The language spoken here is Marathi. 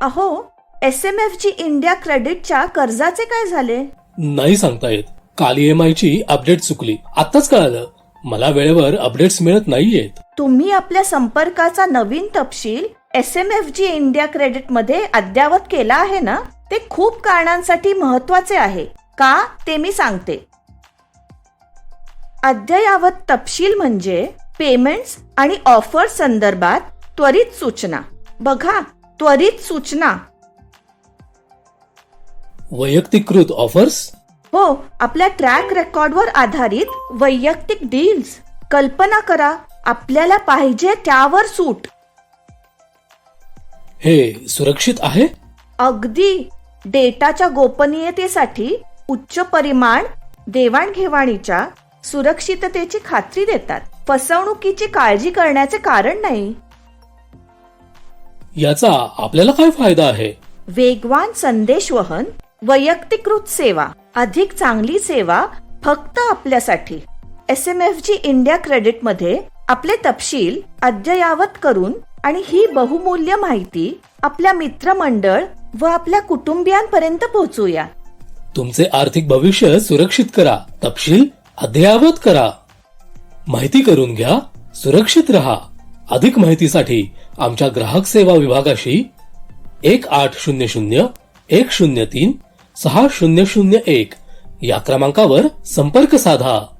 अहो S M F G India क्रेडिटच्या कर्जाचे काय झाले? नाही सांगता येत. काल ईएमआय ची अपडेट चुकली. आताच कळालं. मला वेळेवर अपडेट्स मिळत नाहीयेत. तुम्ही आपल्या संपर्काचा नवीन तपशील S M F G India क्रेडिटमध्ये अद्ययावत केला आहे ना? ते खूप कारणांसाठी महत्त्वाचे आहे. का? ते मी सांगते. अद्ययावत तपशील म्हणजे पेमेंट्स आणि ऑफर संदर्भात त्वरित सूचना. बघा. त्वरित सूचना. वैयक्तिकृत ऑफर्स हो आपल्या ट्रॅक रेकॉर्डवर आधारित वैयक्तिक डील्स कल्पना करा आपल्याला पाहिजे त्यावर सूट. हे सुरक्षित आहे? अगदी. डेटाच्या गोपनीयतेसाठी उच्च परिमाण देवाणघेवाणीच्या सुरक्षिततेची खात्री देतात. फसवणुकीची काळजी करण्याचे कारण नाही. याचा आपल्याला काय फायदा आहे? वेगवान संदेशवहन वैयक्तिकृत सेवा अधिक चांगली सेवा फक्त आपल्यासाठी. S M F G India क्रेडिटमध्ये आपले तपशील अद्ययावत करून आणि ही बहुमूल्य माहिती आपल्या मित्रमंडळ व आपल्या कुटुंबियांपर्यंत पोहोचूया. तुमचे आर्थिक भविष्य सुरक्षित करा. तपशील अद्ययावत करा. माहिती करून घ्या सुरक्षित रहा. अधिक माहितीसाठी आमच्या ग्राहक सेवा विभागाशी एक आठ शून्य शून्य एक शून्य तीन सहा शून्य शून्य एक या क्रमांकावर संपर्क साधा.